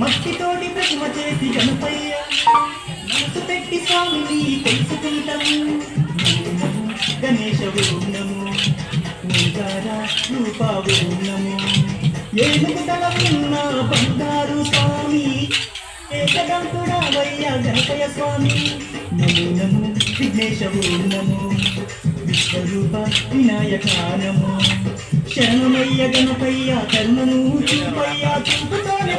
మట్టితోటి ప్రతిమ చేసి గణపయ్య మనసు పెట్టి స్వామిని తెలుసుకుంటాము నమో గణేశ నమో నీకారా రూపా నమో ఏనుగు తల ఉన్న బంగారు స్వామి ఏకదంతుడా వయ్య గణపయ స్వామి. నమో నమో విఘ్నేశ నమో విశ్వరూప వినాయక నమో శరణమయ్య గణపయ్య కర్మను చూపయ్య చూపుతాన.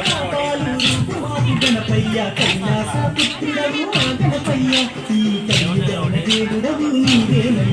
గణపయ్య కైలాస పుత్రుడవు ఆ గణపయ్య ఈ కలియుగ దేవుడవు నీవేనయ్యా.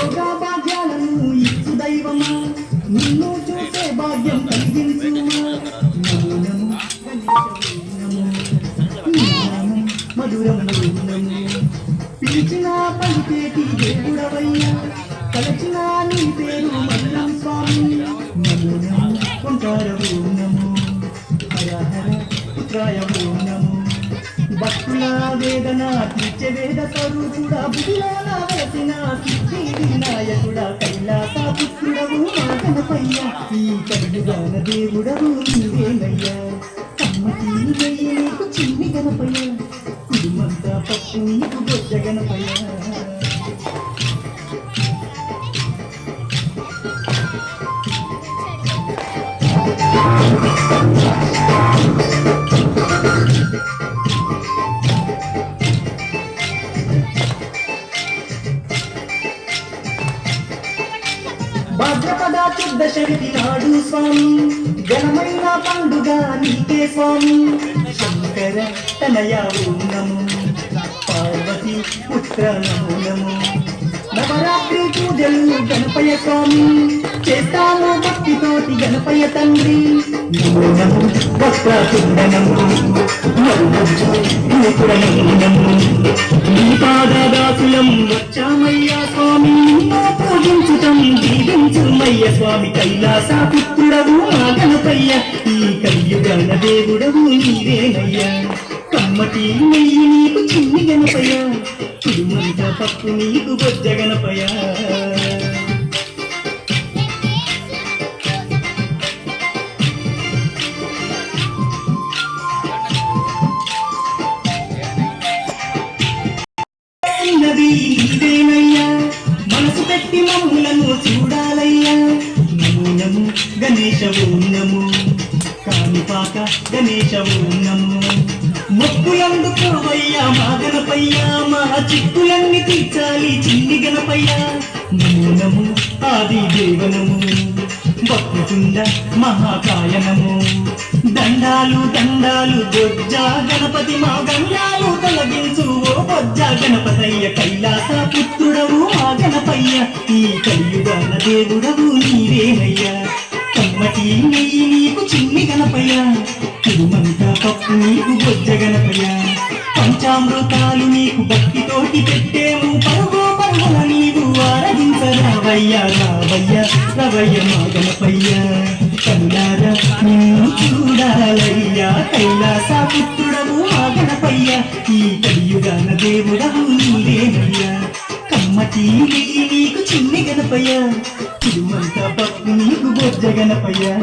భోగా ఇచ్చు దైవమా? నిన్ను చూసే భాగ్యం కలిగించుమా? నీ మధురం పిలిచిన పలికేటి దేవుడవయ్యా? నీ పేరు మల్లం స్వామి. నమో నమో వేదన తీర్చే వేద స్వరూపుడా బుడిలోన వేసిన సిద్ధి వినాయకుడా కైలాస పుత్రుడవు మాటనపయ్యా గణపయ్య ఈ కలియుగాన దేవుడవు నీవేనయ్యా కమ్మటి నెయ్యి నీకు చిన్ని గణపయ్య కుడుమంతా పప్పు నీకు బొజ్జ Thank you. శుద్ధ స్వామి ఘనమైన పండుగ నీకే స్వామి. శంకర తనయ నము పార్వతి పుత్ర నమో నమో నవరాత్రి పూజలు గణపయ స్వామి చేస్తాము భక్తితోటి గణపయ తండ్రి. నీ పాదదాసులం వచ్చామయ్యా స్వామి. నిన్ను పూజించుటం దీవించుమయ్య స్వామి. కైలాస పుత్రుడవు మా గణపయ్య. ఈ కలియుగన దేవుడవు నీవేనయ్యా. కమ్మటి నెయ్యి నీకు చిన్ని గణపయ్య. కుడుమంత పప్పు నీకు బొజ్జ గణపయ్య మనసు పెట్టి మమ్ములను చూడాలయ్యా నమో నమో గణేశ నమో కామిపాక గణేశ నమో మొక్కులందుకోవయ్యా చిక్కులన్నీ తీర్చాలి చిన్ని గణపయ్యా. నమో ఆది దేవనము. భక్తుకుండ మహాకాయనము దండాలు దండాలు దొజ్జా గణపతి మా గండాలు తొలగించు. ఓ బొజ్జా గణపతయ్య కైలాస పుత్రుడవు మా గణపయ్య. ఈ కలియుగాన దేవుడవు నీవేనయ్య. భక్తితోటి పెట్టేము పరుగు పరుగుల నీవు ఆరగించరావయ్య రావయ్య రవయ్య మాగనపయ్య. గణపయ్య నిన్ను చూడాలయ్యా కైలాస పుత్రుడము మాగనపయ్య. ఈ కలియుగాన దేవుడము నీవేనయ్యా. కమ్మటి నెయ్యి నీకు చిన్ని గనపయ్య తిరుమంత పప్పు నీకు బొజ్జ గనపయ్యా